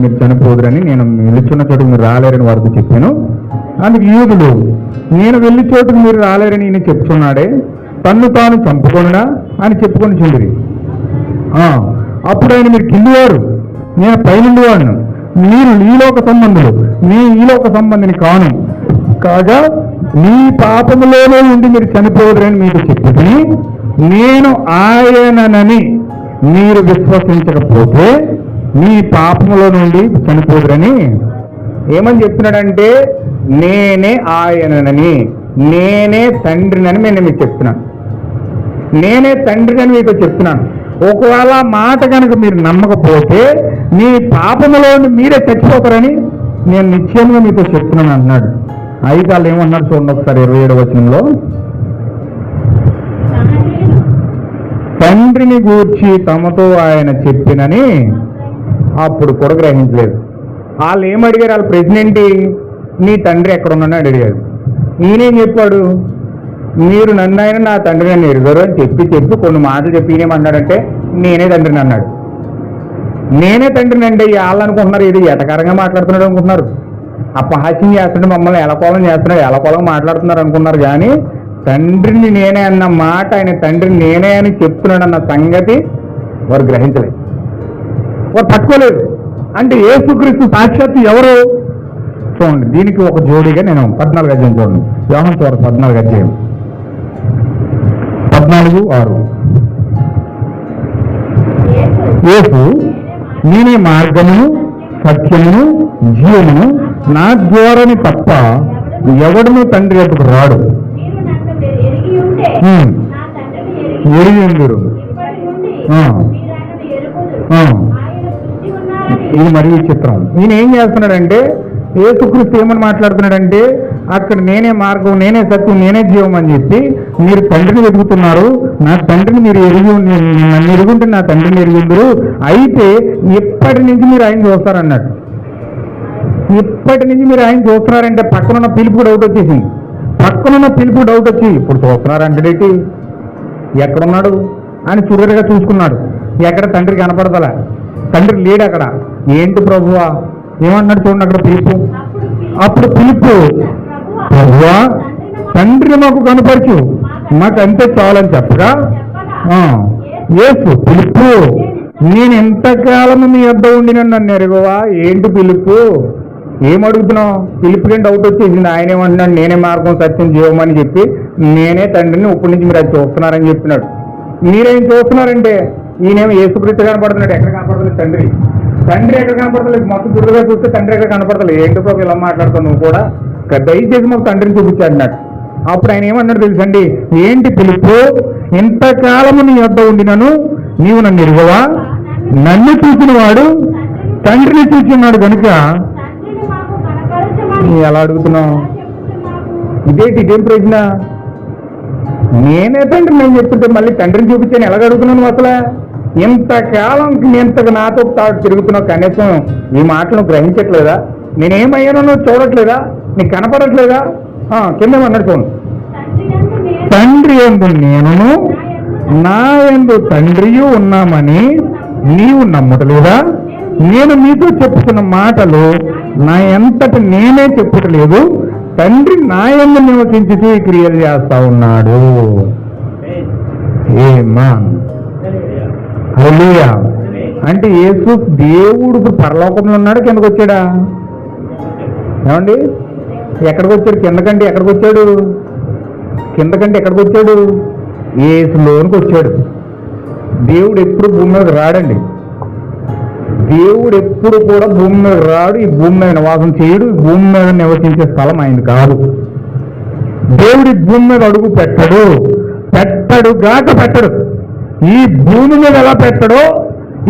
మీరు చనిపోదురని నేను వెళ్ళిచున్న చోటుకు మీరు రాలేరని వారికి చెప్పాను. అందుకు యూదులు నేను వెళ్ళి చోటుకు మీరు రాలేరని ఈయన చెప్తున్నాడే తన్ను తాను చంపుకొనుడా అని చెప్పుకొని చెల్లిరి. ఆ, అప్పుడు ఆయన మీరు కిందివారు నేను పైనుండి వాడిను. మీరు ఈలోక సంబంధులు మీ ఈలోక సంబంధిని కాను. కాగా మీ పాపములోనే ఉండి మీరు చనిపోదురని మీకు చెప్పి నేను ఆయననని మీరు విశ్వసించకపోతే మీ పాపములో నుండి చనిపోదురని ఏమని చెప్తున్నాడంటే నేనే ఆయననని నేనే తండ్రినని నేను మీకు చెప్తున్నాను. నేనే తండ్రినని మీతో చెప్తున్నాను. ఒకవేళ మాట కనుక మీరు నమ్మకపోతే మీ పాపములో మీరే చచ్చిపోతారని నేను నిశ్చయంగా మీతో చెప్తున్నాను అన్నాడు అయితే వాళ్ళు ఏమన్నారు చూడండి ఒకసారి ఇరవై ఏడు వచనంలో. తండ్రిని గూర్చి తమతో ఆయన చెప్పినని అప్పుడు కూడా గ్రహించలేదు. వాళ్ళు ఏం అడిగారు? వాళ్ళ ప్రెసిడెంట్ నీ తండ్రి ఎక్కడ ఉన్నాడని అడిగాడు. ఈయనేం చెప్పాడు? మీరు నన్ను ఆయన నా తండ్రి నన్ను ఎరుగరు అని చెప్పి చెప్పి కొన్ని మాటలు చెప్పి ఈయనేమన్నాడంటే నేనే తండ్రిని అన్నాడు. నేనే తండ్రిని అండి వాళ్ళు అనుకుంటున్నారు ఇది ఎటకారంగా మాట్లాడుతున్నాడు అనుకుంటున్నారు. అపహాస్యం చేస్తున్నాడు మమ్మల్ని ఎలకోలం చేస్తున్నాడు ఎలకోలం మాట్లాడుతున్నారు అనుకున్నారు కానీ తండ్రిని నేనే అన్న మాట ఆయన తండ్రిని నేనే అని చెప్తున్నాడు అన్న సంగతి వారు గ్రహించలేదు. వారు పట్టుకోలేదు అంటే ఏసుక్రీస్తు సాక్షాత్తు ఎవరు? చూడండి దీనికి ఒక జోడీగా నేను పద్నాలుగు అధ్యాయం చూడండి. యోహన్ చూడ పద్నాలుగు అధ్యాయం. పద్నాలుగు ఆరు. యేసు నేనే మార్గమును సత్యమును జీవమును నా ద్వారాని తప్ప ఎవడను తండ్రి ఎదుకు రాడు. ఎరిగి ఉందురు ఇది మరీ చిత్రం. ఈయన ఏం చేస్తున్నాడంటే ఏసుక్రీస్తు ఏమని మాట్లాడుతున్నాడంటే అక్కడ నేనే మార్గం నేనే సత్యం నేనే జీవం అని చెప్పి మీరు తండ్రిని వెతుకుతున్నారు. నా తండ్రిని మీరు ఎరిగి నన్ను ఎరుగుంటే నా తండ్రిని ఎరుగుందరు అయితే ఇప్పటి నుంచి మీరు ఆయన చూస్తారన్నట్టు ఇప్పటి నుంచి మీరు ఆయన చూస్తున్నారంటే పక్కనున్న పిలుపు డౌట్ వచ్చేసింది. పక్కనున్న పిలుపు డౌట్ వచ్చి ఇప్పుడు చూస్తున్నారంటే ఎక్కడున్నాడు? అని చురుగా చూసుకున్నాడు. ఎక్కడ తండ్రి కనపడదలా తండ్రి లేడు అక్కడ. ఏంటి ప్రభువా? ఏమన్నాడు చూడండి అక్కడ పిలుపు. అప్పుడు పిలుపు, ప్రభువా, తండ్రి మాకు కనపరచు. మాకు అంతే చాలని చెప్పగా ఆ, పిలుపు. నేను ఎంతకాలము మీ వద్ద ఉండిన నన్ను ఎరగవా? ఏంటి పిలుపు? ఏం అడుగుతున్నావు? పిలుపుకి డౌట్ వచ్చేసింది? ఆయన ఏమంటున్నాడు నేనే మార్గం సత్యం జీవమని చెప్పి నేనే తండ్రిని ఇప్పటి నుంచి మీరు అది చూస్తున్నారని చెప్పినాడు. మీరేం చూస్తున్నారంటే ఈయనేమో యేసుక్రీస్తు కనపడుతున్నాడు ఎక్కడ కనపడలేదు తండ్రి. తండ్రి ఎక్కడ కనపడతలేదు మొత్తం దుర్గా చూస్తే తండ్రి ఎక్కడ కనపడతలేదు ఏంటి ప్రభు ఇలా మాట్లాడుతావు నువ్వు కూడా దయచేసి మాకు తండ్రిని చూపించాడు నాకు అప్పుడు ఆయన ఏమన్నాడు తెలుసండి? ఏంటి పిలుపు ఇంతకాలము నీ వద్ద ఉండినను నీవు నన్ను ఎరుగవా? నన్ను చూసిన వాడు తండ్రిని చూసినాడు కనుక ఎలా అడుగుతున్నావు? ఇదేంటి ఇదేం ప్రశ్న. నేనే తండ్రి నేను చెప్తుంటే మళ్ళీ తండ్రిని చూపించాను ఎలాగ అడుగుతున్నాను అసలు? ఇంతకాలం ఇంతకు నాతో తాడు తిరుగుతున్నావు కనీసం ఈ మాటలను గ్రహించట్లేదా? నేనేమయ్యానో నువ్వు చూడట్లేదా? నీకు కనపడట్లేదా? ఆ, కిందేమన్నాడు చూడండి తండ్రి నేను తండ్రి ఎందు నేనును నా ఎందు తండ్రియు ఉన్నామని నీవు నమ్మటలేదా నేను మీతో చెప్పుతున్న మాటలు నా ఎంతటి నేనే చెప్పుటలేదు తండ్రి నా ఎందు నివసించుతూ క్రియలు చేస్తా ఉన్నాడు. ఏమా హల్లెలూయా. అంటే యేసు దేవుడు ఇప్పుడు పరలోకంలో ఉన్నాడు కిందకు వచ్చాడా? ఏమండి? ఎక్కడికి వచ్చాడు? కిందకంటే ఎక్కడికి వచ్చాడు? కిందకంటే ఎక్కడికి వచ్చాడు? ఏసులోనికి వచ్చాడు. దేవుడు ఎప్పుడు భూమి మీద రాడండి. దేవుడు ఎప్పుడు కూడా భూమి మీద రాడు ఈ భూమి మీద నివాసం చేయడు ఈ భూమి మీద నివసించే స్థలం ఆయన కాదు. దేవుడు భూమి మీద అడుగు పెట్టడు. పెట్టడు గాక పెట్టడు. ఈ భూమి మీద ఎలా పెట్టడో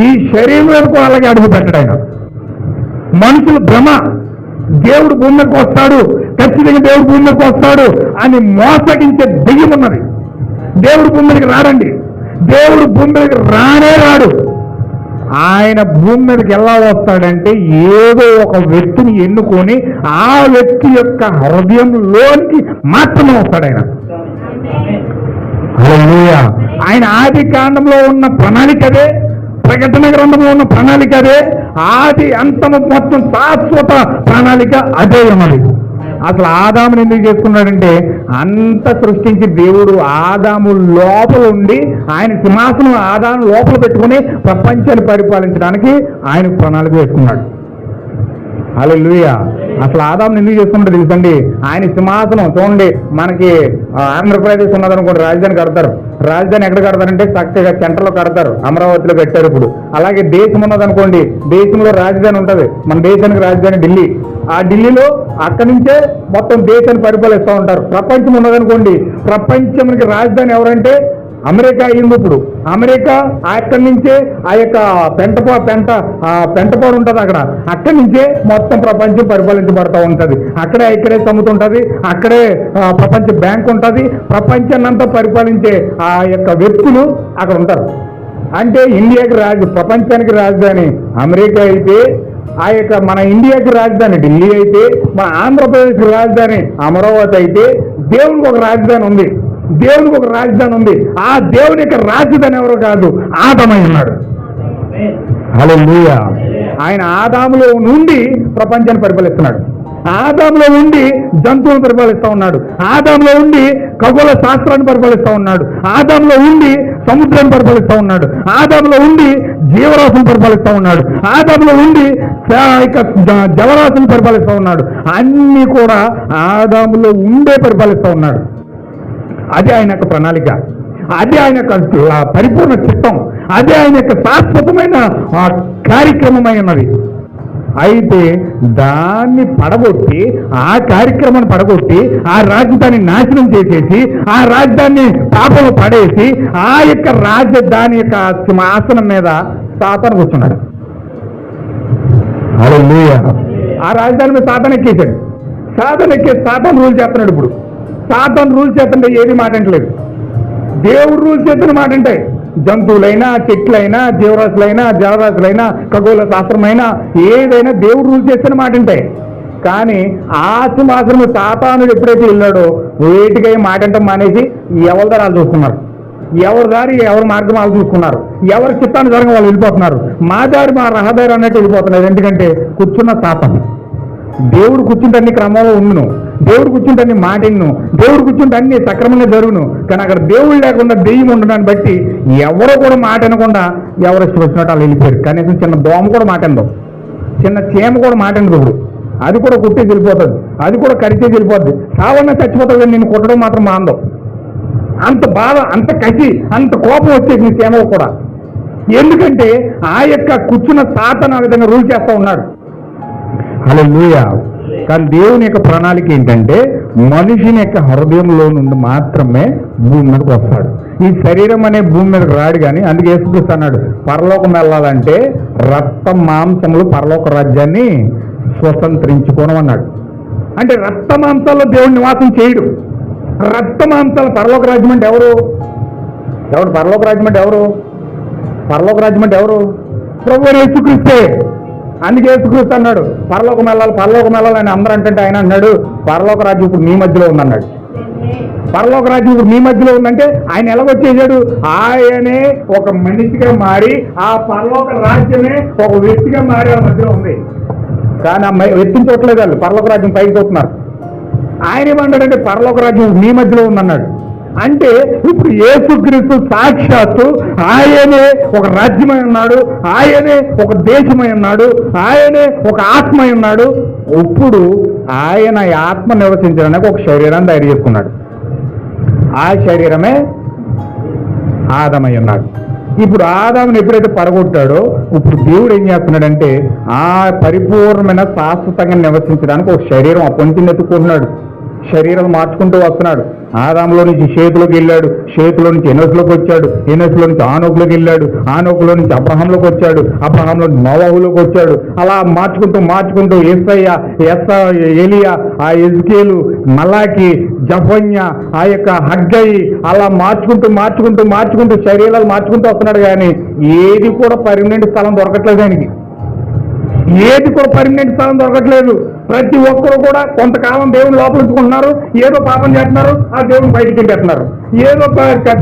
ఈ శరీరం మీద కూడా అలాగే అడుగు పెట్టడు ఆయన. మనుషులు భ్రమ దేవుడు భూమి మీదకి వస్తాడు ఖచ్చితంగా దేవుడు భూమి మీదకి వస్తాడు అని మోసగించే దెయ్యం ఉన్నది. దేవుడు భూమి మీదకి రాడండి. దేవుడు భూమి మీదకి రానే రాడు. ఆయన భూమి మీదకి ఎలా వస్తాడంటే ఏదో ఒక వ్యక్తిని ఎన్నుకొని ఆ వ్యక్తి యొక్క హృదయంలోనికి మాత్రమే వస్తాడు ఆయన. ఆయన ఆది కాండంలో ఉన్న ప్రణాళిక అదే ప్రకటన గ్రంథంలో ఉన్న ప్రణాళిక అదే ఆది అంతము మొత్తం శాశ్వత ప్రణాళిక అదే ఉన్నది. అసలు ఆదాముని ఎందుకు చేసుకున్నాడంటే అంత సృష్టించి దేవుడు ఆదాము లోపల ఉండి ఆయన సింహాసనం ఆదాము లోపల పెట్టుకుని ప్రపంచాన్ని పరిపాలించడానికి ఆయన ప్రణాళిక వేసుకున్నాడు. హల్లెలూయా. అసలు ఆదాం ఎందుకు చేసుకుంటారు తెలుసండి? ఆయన సింహాసనం చూడండి మనకి ఆంధ్రప్రదేశ్ ఉన్నదనుకోండి రాజధాని కడతారు. రాజధాని ఎక్కడ కడతారంటే చక్కగా సెంటర్లో కడతారు అమరావతిలో పెట్టారు ఇప్పుడు. అలాగే దేశం ఉన్నదనుకోండి దేశంలో రాజధాని ఉంటుంది. మన దేశానికి రాజధాని ఢిల్లీ. ఆ ఢిల్లీలో అక్కడి నుంచే మొత్తం దేశాన్ని పరిపాలిస్తూ ఉంటారు. ప్రపంచం ఉన్నదనుకోండి ప్రపంచానికి రాజధాని ఎవరంటే అమెరికా అయింది ఇప్పుడు అమెరికా అక్కడి నుంచే? ఆ యొక్క పెంటపో పెంట పెంటపోడు ఉంటుంది అక్కడ. అక్కడి నుంచే మొత్తం ప్రపంచం పరిపాలించబడతా ఉంటుంది. అక్కడే ఇక్కడే సమ్ముతుంటుంది అక్కడే ప్రపంచ బ్యాంక్ ఉంటుంది. ప్రపంచాన్ని అంతా పరిపాలించే ఆ యొక్క వ్యక్తులు అక్కడ ఉంటారు. అంటే ఇండియాకి రాజు ప్రపంచానికి రాజధాని అమెరికా అయితే ఆ యొక్క మన ఇండియాకి రాజధాని ఢిల్లీ అయితే మన ఆంధ్రప్రదేశ్ రాజధాని అమరావతి అయితే దేవునికి ఒక రాజధాని ఉంది. దేవునికి ఒక రాజధాని ఉంది. ఆ దేవుని యొక్క రాజధాని ఎవరు కాదు ఆదమై ఉన్నాడు. ఆయన ఆదాములో నుండి ప్రపంచాన్ని పరిపాలిస్తున్నాడు. ఆదాంలో ఉండి జంతువులను పరిపాలిస్తూ ఉన్నాడు. ఆదాంలో ఉండి ఖగోళ శాస్త్రాన్ని పరిపాలిస్తూ ఉన్నాడు. ఆదాంలో ఉండి సముద్రాన్ని పరిపాలిస్తూ ఉన్నాడు. ఆదాంలో ఉండి జీవరాశిని పరిపాలిస్తూ ఉన్నాడు. ఆదాంలో ఉండి జవరాశిని పరిపాలిస్తూ ఉన్నాడు. అన్నీ కూడా ఆదాములో ఉండే పరిపాలిస్తూ ఉన్నాడు. అది ఆయన యొక్క ప్రణాళిక. అది ఆయన యొక్క ఆ, పరిపూర్ణ చిత్తం. అదే ఆయన యొక్క శాశ్వతమైన ఆ, కార్యక్రమమై ఉన్నది అయితే దాన్ని పడగొట్టి ఆ కార్యక్రమాన్ని పడగొట్టి ఆ రాజధాని నాశనం చేసేసి ఆ రాజధాని పాపలు పడేసి ఆ యొక్క రాజధాని యొక్క సింహాసనం మీద సాతాను కూర్చున్నాడు. ఆ రాజధాని మీద సాతాన్ ఎక్కేశాడు. సాతాన్ ఎక్కే సాతాన్ రూల్ చేస్తున్నాడు ఇప్పుడు. సాతాన్ రూల్ చేస్తుంటే ఏది మాటంటలేదు. దేవుడు రూల్ చేస్తున్న మాట అంటే జంతువులైనా చెట్లైనా జీవరాశులైనా జలరాశులైనా ఖగోళ శాస్త్రమైనా ఏదైనా దేవుడు రూల్ చేస్తున్న మాటంటాయి కానీ ఆ సింహాసనం సాతానుడు ఎప్పుడైతే వెళ్ళాడో వేటికై మాట అంటే మానేసి ఎవరి దారాలు చూస్తున్నారు. ఎవరి దారి ఎవరి మార్గం వాళ్ళు చూసుకున్నారు ఎవరి చిత్తానుసారంగా వాళ్ళు వెళ్ళిపోతున్నారు. మా దారి మా రహదారి అన్నట్టు వెళ్ళిపోతున్నారు. ఎందుకంటే కూర్చున్న శాతం దేవుడు కూర్చుంటే అన్ని క్రమంలో ఉండును. దేవుడు కూర్చుంటే అన్ని మాటిను దేవుడు కూర్చుంటే అన్ని సక్రమంగా జరుగును. కానీ అక్కడ దేవుడు లేకుండా దెయ్యం ఉండడాన్ని బట్టి ఎవరో కూడా మాట అనకుండా ఎవరు ఇష్టం వచ్చినట్టు వాళ్ళు వెళ్ళిపోయారు. కనీసం చిన్న దోమ కూడా మాట అనదు చిన్న చీమ కూడా మాట అనదు ఇప్పుడు. అది కూడా కుట్టే వెళ్ళిపోతుంది. అది కూడా కరిచేసి వెళ్ళిపోద్ది. సావన్న చచ్చిపోతుంది నేను కుట్టడం మాత్రం మాందం అంత బాధ అంత కసి అంత కోపం వచ్చేసి నీ చీమకు కూడా. ఎందుకంటే ఆ యొక్క కూర్చున్న సాతను ఆ విధంగా రూల్ చేస్తూ ఉన్నాడు. హల్లెలూయా. కానీ దేవుని యొక్క ప్రణాళిక ఏంటంటే మనిషిని యొక్క హృదయంలో నుండి మాత్రమే భూమి మీదకి వస్తాడు. ఈ శరీరం అనే భూమి మీదకి రాడు కానీ అందుకే యేసుక్రీస్తు అన్నాడు పరలోకం వెళ్ళాలంటే రక్త మాంసములు పరలోక రాజ్యాన్ని స్వతంత్రించుకోవడం అన్నాడు. అంటే రక్త మాంసాల్లో దేవుడు నివాసం చేయడు. రక్త మాంసాల పరలోక రాజ్యం అంటే ఎవరు? ఎవరు పరలోక రాజ్యం అంటే ఎవరు? పరలోక రాజ్యం అంటే ఎవరు? ప్రభు యేసుక్రీస్తే. అందుకే యేసుక్రీస్తు అన్నాడు పరలోకం వెళ్ళాలి పరలోకం వెళ్ళాలని అని అందరూ అంటే ఆయన అన్నాడు పరలోక రాజ్యం ఇప్పుడు మీ మధ్యలో ఉందన్నాడు. పరలోక రాజ్యం ఇప్పుడు మీ మధ్యలో ఉందంటే ఆయన ఎలాగొచ్చేసాడు ఆయనే ఒక మనిషిగా మారి ఆ పరలోక రాజ్యమే ఒక వ్యక్తిగా మారి ఆ మధ్యలో ఉంది. కానీ ఆ మ- వ్యక్తిని చూడలేదు వాళ్ళు పరలోక రాజ్యం పైకి చూస్తున్నారు ఆయన ఏమన్నాడంటే పరలోక రాజ్యం మీ మధ్యలో ఉందన్నాడు. అంటే ఇప్పుడు ఏసుక్రీస్తు సాక్షాత్తు ఆయనే ఒక రాజ్యమై ఉన్నాడు ఆయనే ఒక దేశమై ఉన్నాడు ఆయనే ఒక ఆత్మై ఉన్నాడు. ఇప్పుడు ఆయన ఆత్మ నివసించడానికి ఒక శరీరాన్ని తయారు చేసుకున్నాడు. ఆ శరీరమే ఆదమై ఉన్నాడు. ఇప్పుడు ఆదాముని ఎప్పుడైతే పడగొట్టాడో ఇప్పుడు దేవుడు ఏం చేస్తున్నాడంటే ఆ పరిపూర్ణమైన శాశ్వతంగా నివసించడానికి ఒక శరీరం అప్పటి నుంచి ఎత్తుకుంటున్నాడు. శరీరం మార్చుకుంటూ వస్తున్నాడు. ఆదాములో నుంచి చేతిలోకి వెళ్ళాడు. చేతిలో నుంచి ఎనోస్లోకి వచ్చాడు. ఎనోస్లో నుంచి ఆనోకులోకి వెళ్ళాడు. ఆనోకులో నుంచి అబ్రహంలోకి వచ్చాడు. అబ్రహంలో నుంచి నోవాహులోకి వచ్చాడు. అలా మార్చుకుంటూ మార్చుకుంటూ ఎస్ఐయ ఎస్ ఎలియా ఆ ఎజ్కేలు మలాకి జఫన్య ఆ యొక్క హగ్గయి అలా మార్చుకుంటూ మార్చుకుంటూ మార్చుకుంటూ శరీరాలు మార్చుకుంటూ వస్తున్నాడు కానీ ఏది కూడా పర్మనెంట్ స్థలం దొరకట్లేదు ఆయనకి. ఏది కూడా పర్మనెంట్ స్థలం దొరకట్లేదు. ప్రతి ఒక్కరు కూడా కొంతకాలం దేవుని లోపలించుకుంటున్నారు ఏదో పాపం చేస్తున్నారు ఆ దేవుని బయటికి పెట్టినారు ఏదో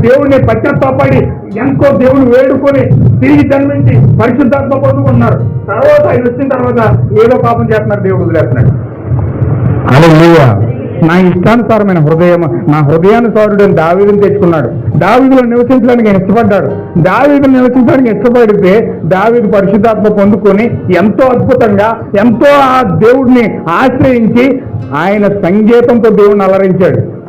దేవుడిని పశ్చాత్తాపడి ఎంతో దేవుని వేడుకొని తిరిగి జన్మించి పరిశుద్ధాత్మ పొందుకుంటున్నారు తర్వాత ఆయన వచ్చిన తర్వాత ఏదో పాపం చేస్తున్నారు దేవుడు వదిలేస్తున్నాడు అలా నా ఇష్టానుసారమైన హృదయం నా హృదయానుసారుడు దావీదుని తెచ్చుకున్నాడు. దావీదులో నివసించడానికి ఇష్టపడ్డాడు. దావీదులు నివసించడానికి ఇష్టపడితే దావీదు పరిశుద్ధాత్మ పొందుకొని ఎంతో అద్భుతంగా ఎంతో ఆ దేవుడిని ఆశ్రయించి ఆయన సంగీతంతో దేవుడిని అలరించాడు.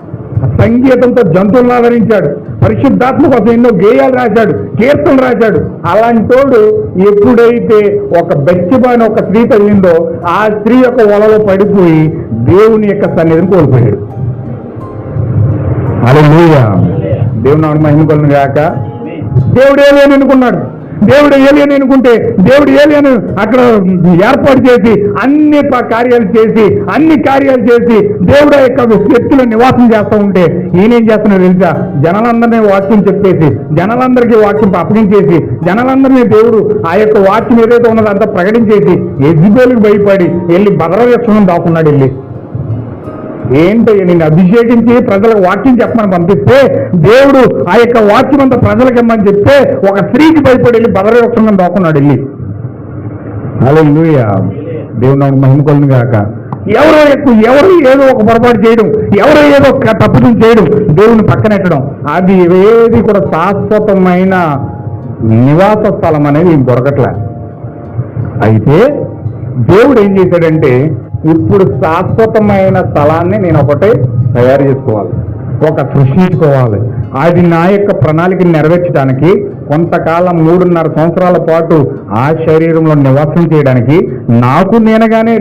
సంగీతంతో జంతువులను అలరించాడు. పరిశుద్ధాత్మ కోసం ఎన్నో గేయాలు రాశాడు కీర్తనలు రాశాడు. అలాంటోడు ఎప్పుడైతే ఒక బెచ్చబాని ఒక స్త్రీ తగిలిందో ఆ స్త్రీ యొక్క వలలో పడిపోయి దేవుని యొక్క సన్నిధిని కోల్పోయాడు. అలా దేవుని నాడు మహిమ కొలను కాక దేవుడు ఏలియని అనుకున్నాడు? దేవుడు ఏలియని అనుకుంటే దేవుడు ఏలియను అక్కడ ఏర్పాటు చేసి అన్ని కార్యాలు చేసి అన్ని కార్యాలు చేసి దేవుడు యొక్క వ్యక్తులు నివాసం చేస్తూ ఉంటే ఈయనేం చేస్తున్నాడు తెలుసా? జనాలందరినీ వాక్యం చెప్పేసి జనాలందరికీ వాక్యం అప్పగించేసి జనాలందరినీ దేవుడు ఆ యొక్క వాక్యం ఏదైతే ఉన్నదో అంతా ప్రకటించేసి ఎజ్జిబోలికి భయపడి వెళ్ళి భద్రవక్షణం దాక్కున్నాడు వెళ్ళి. ఏంటయ్య నిన్ను అభిషేకించి ప్రజలకు వాక్యం చెప్పమని పంపిస్తే దేవుడు ఆ యొక్క వాక్యం అంతా ప్రజలకు ఇమ్మని చెప్తే ఒక స్త్రీకి భయపడి వెళ్ళి బదరవక్షంగా దాక్కున్నాడు వెళ్ళి. అలా దేవుడు నాకు మహిమ కొలను గాక. ఎవరో ఎక్కువ ఎవరు ఏదో ఒక పొరపాటు చేయడం ఎవరో ఏదో ఒక తప్పుదం చేయడం దేవుని పక్కనెట్టడం అది ఏది కూడా శాశ్వతమైన నివాస స్థలం అనేది దొరకట్లే. అయితే దేవుడు ఏం చేశాడంటే ఇప్పుడు శాశ్వతమైన స్థలాన్ని నేను ఒకటే తయారు చేసుకోవాలి. ఒక సృష్టించుకోవాలి అది నా యొక్క ప్రణాళికని నెరవేర్చడానికి కొంతకాలం మూడున్నర సంవత్సరాల పాటు ఆ శరీరంలో నివాసం చేయడానికి నాకు నేనుగానే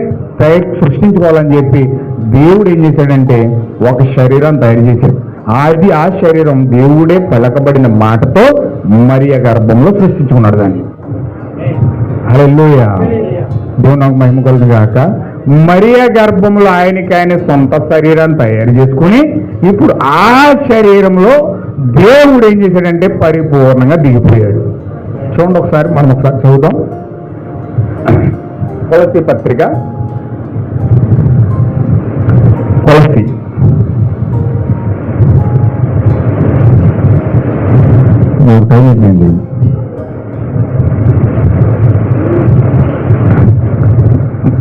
సృష్టించుకోవాలని చెప్పి దేవుడు ఏం చేశాడంటే ఒక శరీరం తయారు చేశాడు. అది ఆ శరీరం దేవుడే పలకబడిన మాటతో మరియ గర్భంలో సృష్టించుకున్నాడు దాన్ని. హల్లెలూయా. దేవుడు నాకు మహిమ గాక. మరియా గర్భంలో ఆయనకి ఆయన సొంత శరీరాన్ని తయారు చేసుకుని ఇప్పుడు ఆ శరీరంలో దేవుడు ఏం చేశాడంటే పరిపూర్ణంగా దిగిపోయాడు. చూడండి ఒకసారి మనం ఒకసారి చదువుదాం. కొలసి పత్రిక. కొలసి మూడు టైం అయిపోయింది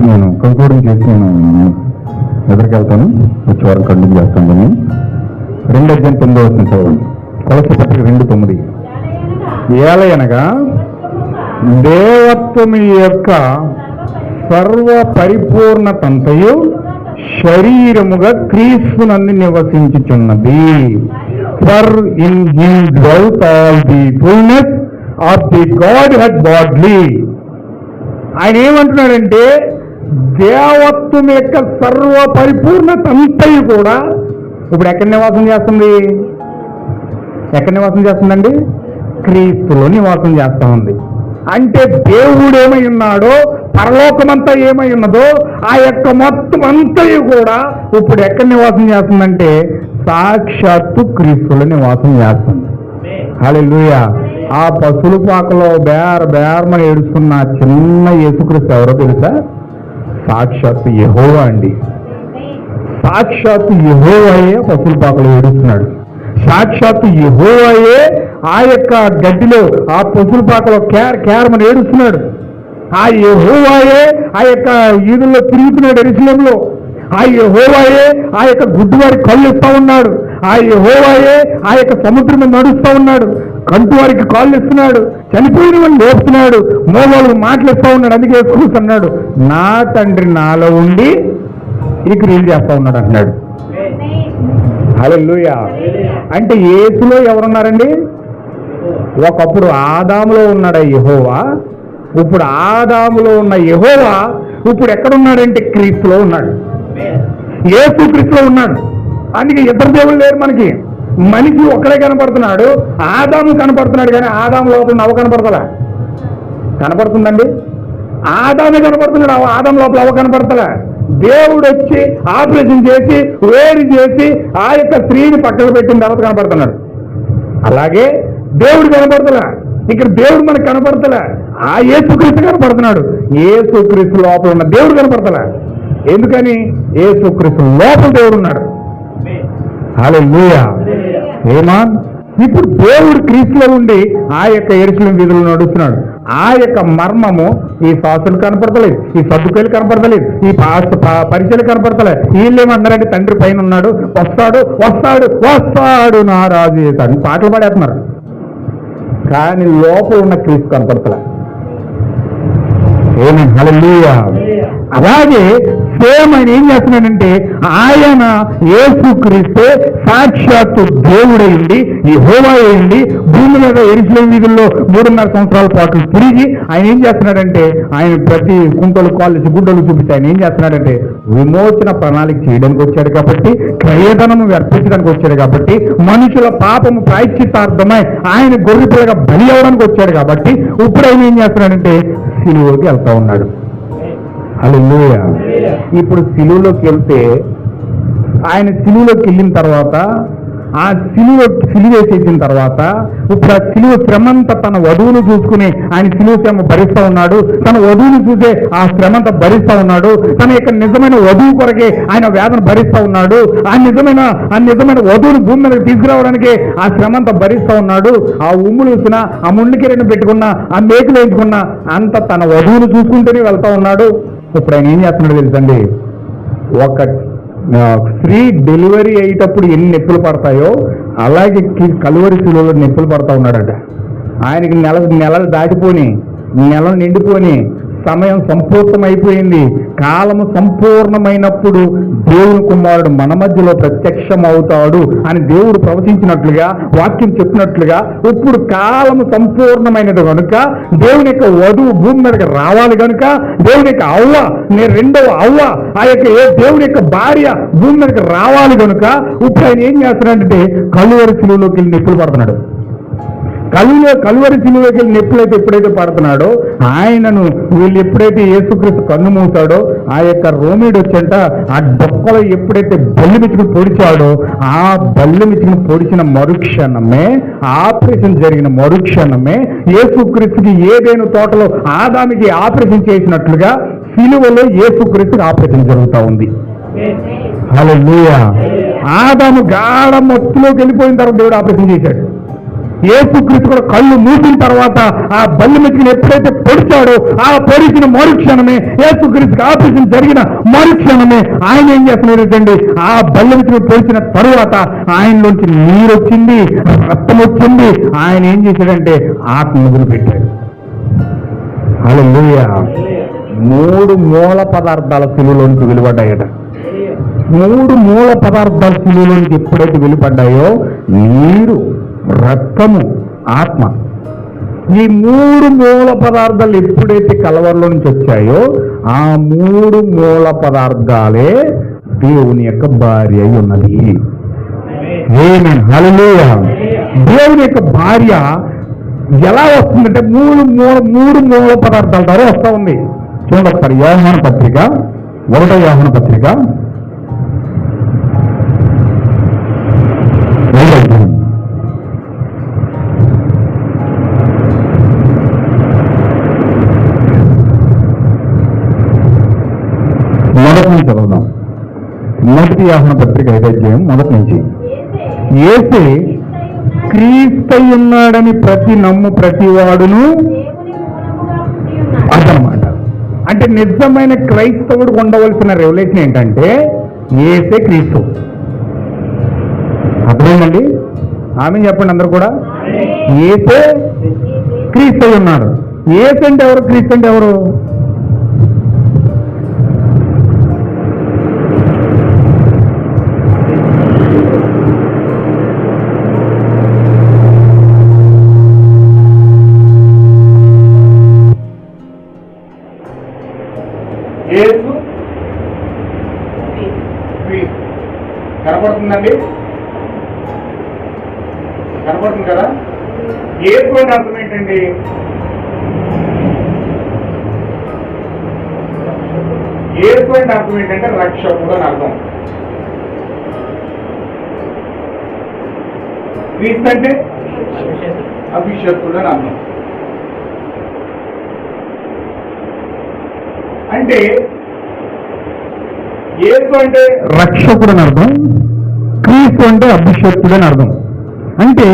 నేను కంక్లూడింగ్ చేసి నేను నిద్రకి వెళ్తాను? వచ్చే వారం కంటిన్యూ చేస్తాను నేను రెండు అధ్యాయం తొమ్మిది వచ్చిన చదవండి కొలసి పత్రిక రెండు తొమ్మిది. ఏలయనగా దేవత్వము యొక్క సర్వ పరిపూర్ణతంతయు శరీరముగా క్రీస్తునందు నివసించుచున్నది. For in him dwelleth all the fullness of the godhead bodily ఆయన ఏమంటున్నాడంటే దేవత్వం యొక్క సర్వ పరిపూర్ణత అంతయు కూడా ఇప్పుడు ఎక్కడ నివాసం చేస్తుంది? ఎక్కడ నివాసం చేస్తుందండి? క్రీస్తులో నివాసం చేస్తూ ఉంది. అంటే దేవుడు ఏమై ఉన్నాడో పరలోకమంతా ఏమై ఉన్నదో ఆ యొక్క మొత్తం అంతయు కూడా ఇప్పుడు ఎక్కడ నివాసం చేస్తుందంటే సాక్షాత్తు క్రీస్తులో నివాసం చేస్తుంది. హల్లెలూయా. ఆ పశువుల పాకలో బేర బేరమని ఏడుస్తున్న చిన్న యేసుక్రీస్తు ఎవరో తెలుసా? సాక్షాత్తు యహోవా అండి. సాక్షాత్తు యహోవాయే పశువుల పాకలో ఏడుస్తున్నాడు. సాక్షాత్తు యహోవాయే ఆ యొక్క గడ్డిలో ఆ పశువుల పాకలో కేర్ కేరమని ఏడుస్తున్నాడు. ఆ యహోవాయే ఆ యొక్క ఈదుల్లో తిరుగుతున్నాడు ఎరుసలంలో ఆ యహోవాయే ఆ యొక్క గుడ్డువారి కళ్ళు ఇస్తా ఉన్నాడు. ఆ యహోవాయే ఆ యొక్క సముద్రం నడుస్తూ ఉన్నాడు. కంటు వారికి కాళ్ళు ఇస్తున్నాడు. చనిపోయిన వాళ్ళు లేపుతున్నాడు. మోగోళ్ళకు మాటలు ఇస్తా ఉన్నాడు. అందుకే కూర్చున్నాడు నా తండ్రి నాలో ఉండి ఈ క్రియలు చేస్తా ఉన్నాడు అంటున్నాడు. హల్లెలూయా. అంటే ఏసులో ఎవరున్నారండి? ఒకప్పుడు ఆదాములో ఉన్నాడు యహోవా. ఇప్పుడు ఆదాములో ఉన్న యహోవా ఇప్పుడు ఎక్కడున్నాడంటే క్రీస్తులో ఉన్నాడు. ఏసు క్రీస్తులో ఉన్నాడు. అందుకే ఇద్దరు దేవుళ్ళు లేరు మనకి. మనిషి ఒక్కడే కనపడుతున్నాడు ఆదాము కనపడుతున్నాడు కానీ ఆదాము లోపల నవ్వు కనపడతలా? కనపడుతుందండి? ఆదామే కనపడుతున్నాడు ఆదాం లోపల అవ కనపడతలే? దేవుడు వచ్చి ఆపరేషన్ చేసి వేడి చేసి ఆ యొక్క స్త్రీని పక్కన పెట్టిన తర్వాత కనపడుతున్నాడు. అలాగే దేవుడు కనపడతలా? ఇక్కడ దేవుడు మనకు కనపడతలే? ఆ ఏసుక్రీస్తు కనపడుతున్నాడు. ఏసుక్రీస్తు లోపల ఉన్న దేవుడు కనపడతలే? ఎందుకని? యేసుక్రీస్తు లోపల దేవుడు ఉన్నాడు హల్లెలూయా. ఏమా ఇప్పుడు దేవుడు క్రీస్తులో ఉండి ఆ యొక్క ఎరుసలం వీధులు నడుస్తున్నాడు. ఆ యొక్క మర్మము ఈ శాసులు కనపడతలేదు ఈ సర్దుకాయలు కనపడతలేదు ఈ ప- పరిచయలు కనపడతలేదు. వీళ్ళు ఏమంటారంటే తండ్రి పైన ఉన్నాడు వస్తాడు వస్తాడు వస్తాడు నా రాజు చేస్తాడు పాటలు పాడేస్తున్నారు. కానీ లోపల ఉన్న క్రీస్తు కనపడతలే ఏమేం? హల్లెలూయా. అలాగే సేమ్ ఆయన ఏం చేస్తున్నాడంటే ఆయన ఏసు క్రీస్తే సాక్షాత్తు దేవుడైంది ఈ అయింది భూమి మీద ఎరిసిన వీధుల్లో మూడున్నర సంవత్సరాల పాటు తిరిగి ఆయన ఏం చేస్తున్నాడంటే ఆయన ప్రతి కుంటలు కాలేజ్ గుడ్డలు చూపిస్తే ఆయన ఏం చేస్తున్నాడంటే విమోచన ప్రణాళిక చేయడానికి వచ్చాడు కాబట్టి క్రయధనము అర్పించడానికి వచ్చాడు కాబట్టి మనుషుల పాపము ప్రాయశ్చితార్థమై ఆయన గొర్రెపిల్లగా బలి అవడానికి వచ్చాడు కాబట్టి ఇప్పుడు ఆయన ఏం చేస్తున్నాడంటే సిలువకి వెళ్తా ఉన్నాడు. హల్లెలూయా. ఇప్పుడు సిలువలోకి వెళ్తే ఆయన సిలువలోకి వెళ్ళిన తర్వాత ఆ సిలువ సిలువ వేసేసిన తర్వాత ఇప్పుడు ఆ సిలువ శ్రమంతా తన వధువును చూసుకుని ఆయన సిలువ శ్రమ భరిస్తా ఉన్నాడు. తన వధువును చూసే ఆ శ్రమంతా భరిస్తా ఉన్నాడు. తన యొక్క నిజమైన వధువు కొరకే ఆయన వేదన భరిస్తా ఉన్నాడు. ఆ నిజమైన ఆ నిజమైన వధువును భూమి మీదకి తీసుకురావడానికి ఆ శ్రమంతా భరిస్తా ఉన్నాడు. ఆ ఉమ్ములు చూసిన ఆ ముందుకిరణి పెట్టుకున్న ఆ మేకులు వేయించుకున్న అంత తన వధువును చూసుకుంటూనే వెళ్తా ఉన్నాడు. ఇప్పుడు ఆయన ఏం చేస్తున్నాడు తెలుసండి? ఒక ఫ్రీ డెలివరీ అయ్యేటప్పుడు ఎన్ని నొప్పులు పడతాయో అలాగే కలువరి శిలువలో నొప్పులు పడతా ఉన్నాడట. ఆయనకి నెల నెలలు దాటిపోని నెలలు నిండిపోని సమయం సంపూర్ణమైపోయింది. కాలము సంపూర్ణమైనప్పుడు దేవుని కుమారుడు మన మధ్యలో ప్రత్యక్షం అవుతాడు అని దేవుడు ప్రవచించినట్లుగా వాక్యం చెప్పినట్లుగా ఇప్పుడు కాలము సంపూర్ణమైనది కనుక దేవుని యొక్క వధువు భూమి మీదకి రావాలి కనుక దేవుని యొక్క అవ్వ నేను రెండవ అవ్వ ఆ యొక్క ఏ దేవుని యొక్క భార్య భూమి మీదకి రావాలి కనుక ఇప్పుడు ఆయన ఏం చేస్తున్నాడంటే కలువరి సిలువలోకి వెళ్ళి నిప్పులు పడుతున్నాడు. కలువ కలువరి సిలువకి వెళ్ళి నొప్పులైతే ఎప్పుడైతే పడుతున్నాడో ఆయనను వీళ్ళు ఎప్పుడైతే యేసుక్రీస్తు కన్ను మూసాడో ఆ యొక్క రోమిడ్ వచ్చంట ఆ డొక్కలో ఎప్పుడైతే బల్లి మిచ్చుకుని పొడిచాడో ఆ బల్లి మిచ్చుకుని పొడిచిన మరుక్షణమే ఆపరేషన్ జరిగిన మరుక్షణమే యేసుక్రీస్తుకి ఏదైనా తోటలో ఆదామికి ఆపరేషన్ చేసినట్లుగా సిలువలో యేసుక్రీస్తుకి ఆపరేషన్ జరుగుతూ ఉంది. హల్లెలూయా. ఆదాము గాఢ మత్తులోకి వెళ్ళిపోయిన తర్వాత దేవుడు ఆపరేషన్ చేశాడు. ఏసుక్రీస్తు కూడా కళ్ళు మూసిన తర్వాత ఆ బల్లి మెచ్చుకుని ఎప్పుడైతే పొడిచాడో ఆ పొడిచిన మరుక్షణమే ఏసుక్రీస్తుకి ఆపరేషన్ జరిగిన మరుక్షణమే ఆయన ఏం చేస్తున్నారు ఆ బల్లి మెచ్చుకుని పొడిచిన తరువాత ఆయనలోంచి నీరు వచ్చింది రక్తం వచ్చింది. ఆయన ఏం చేశాడంటే ఆత్మ వదిలిపెట్టాడు అలా మూడు మూల పదార్థాల సిలువలోనికి వెలువడ్డాయట. మూడు మూల పదార్థాల సిలువలోనికి ఎప్పుడైతే వెలుపడ్డాయో నీరు రక్తము ఆత్మ. ఈ మూడు మూల పదార్థాలు ఎప్పుడైతే కలవరలో నుంచి వచ్చాయో ఆ మూడు మూల పదార్థాలే దేవుని యొక్క భార్య అయి ఉన్నది. దేవుని యొక్క భార్య ఎలా వస్తుందంటే మూడు మూల మూడు మూల పదార్థాల ద్వారా వస్తూ ఉంది. చూడండి ఒకసారి యోహాన పత్రిక ఒకటో యోహాన పత్రిక ఐదో అధ్యాయం. మొదటి చదువుదాం. మొదటి యాహన పత్రిక ఐదో మొదటి నుంచి. ఏసే క్రీస్తై ఉన్నాడని ప్రతి నమ్ము ప్రతి వాడును దేవుని అదనమాట అంటే నిజమైన క్రైస్తవుడు ఉండవలసిన రెవల్యూషన్ ఏంటంటే ఏసే క్రీస్తు. అర్థమైందండి? ఆమె చెప్పండి అందరు కూడా. ఏసే క్రీస్తు ఉన్నాడు. ఏసంటే ఎవరు? క్రీస్తు అంటే ఎవరు? కనపడుతుందండి? కనపడుతుంది కదా? యేసు అర్థం ఏంటండి? యేసు అర్థం ఏంటంటే రక్షకుడు అని అర్థం. క్రీస్తు అంటే అభిషక్తుడు అని అర్థం. అంటే యేసు అంటే రక్షకుడు అని అర్థం క్రీస్తు అంటే అభిషక్తుడు అని అర్థం. అంటే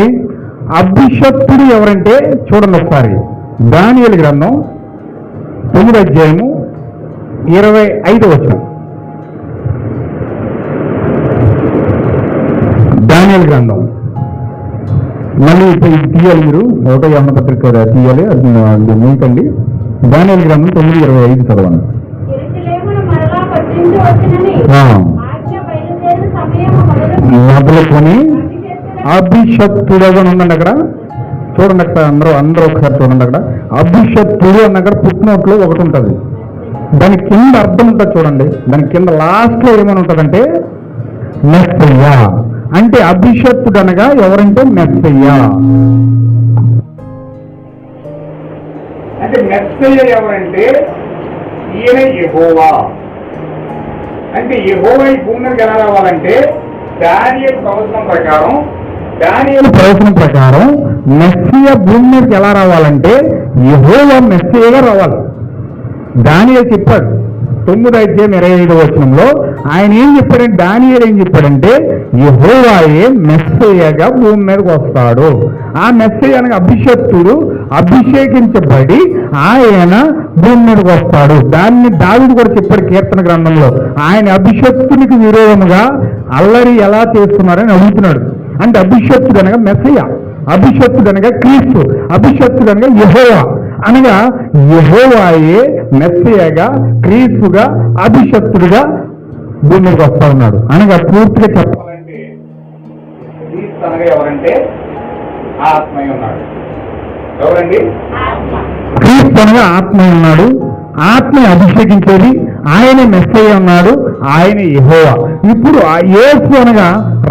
అభిషక్తుడు ఎవరంటే చూడండి ఒకసారి దానియలు గ్రంథం తొమ్మిది అధ్యాయము ఇరవై ఐదు వచ్చిన దానియల్ గ్రంథం. మళ్ళీ ఇప్పుడు తీయాలి మీరు ఒకటో యమన పత్రిక తీయాలి అది మీకండి. దానియల్ గ్రంథం తొమ్మిది ఇరవై ఐదు చదవండి. మొదలుకొని అభిషక్తుడు అని ఉందండి అక్కడ. చూడండి అక్కడ అందరూ అందరూ ఒకసారి చూడండి అక్కడ. అభిషక్తుడు అన్న అక్కడ పుట్టినోట్లో ఒకటి ఉంటుంది. దాని కింద అర్థం ఉంటుంది చూడండి. దాని కింద లాస్ట్లో ఏమని ఉంటుందంటే మెస్సయ్య. అంటే అభిషక్తుడు అనగా ఎవరంటే మెస్సయ్య. అంటే మెస్సయ్య ఎవరంటే ఈయన యెహోవా. అంటే యెహోవా ఈ భూమి మీదకి ఎలా రావాలంటే దానియలు ప్రవచనం ప్రకారం దానియలు ప్రవచనం ప్రకారం మెస్సియ భూమి మీదకి ఎలా రావాలంటే యహోవా మెస్సియగా రావాలి. దానియలు చెప్పాడు. తొమ్మిది అధ్యాయం ఇరవై ఐదు వచనంలో ఆయన ఏం చెప్పాడంటే దానియలు ఏం చెప్పాడంటే యహోవాయే మెస్సయ్యగా భూమి మీదకి వస్తాడు. ఆ మెస్సయ్య అనగా అభిషక్తుడు అభిషేకించబడి ఆయన భూమి మీదకి వస్తాడు. దాన్ని దావిడు కూడా చెప్పాడు కీర్తన గ్రంథంలో. ఆయన అభిషక్తునికి విరోధముగా అల్లరి ఎలా చేస్తున్నారని అడుగుతున్నాడు. అంటే అభిషక్తుడు అనగా మెస్సయ్య అభిషక్తుడు అనగా క్రీస్తు అభిషక్తుడు అనగా యహోవా. అనగా యహోవాయే మెస్సయ్యగా క్రీస్తుగా అభిషక్తుడుగా భూమి మీదకి వస్తా ఉన్నాడు. అనగా పూర్తిగా చెప్పాలంటే క్రీస్తు అనగా ఎవరంటే ఆత్మయ్య ఉన్నాడు ఎవరండి? ఆత్మ క్రీస్తు అనగా ఆత్మ ఉన్నాడు. ఆత్మ అభిషేకించేది ఆయన మెస్సయ్య ఉన్నాడు ఆయన యహోవా. ఇప్పుడు ఆ యేసు అనగా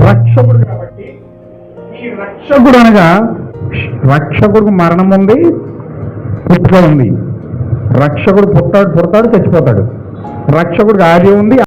రక్షకుడు కాబట్టి ఈ రక్షకుడు అనగా రక్షకుడికి మరణం ఉంది పుట్టుక ఉంది. రక్షకుడు పుట్టాడు పుడతాడు చచ్చిపోతాడు. రక్షకుడికి ఆది ఉంది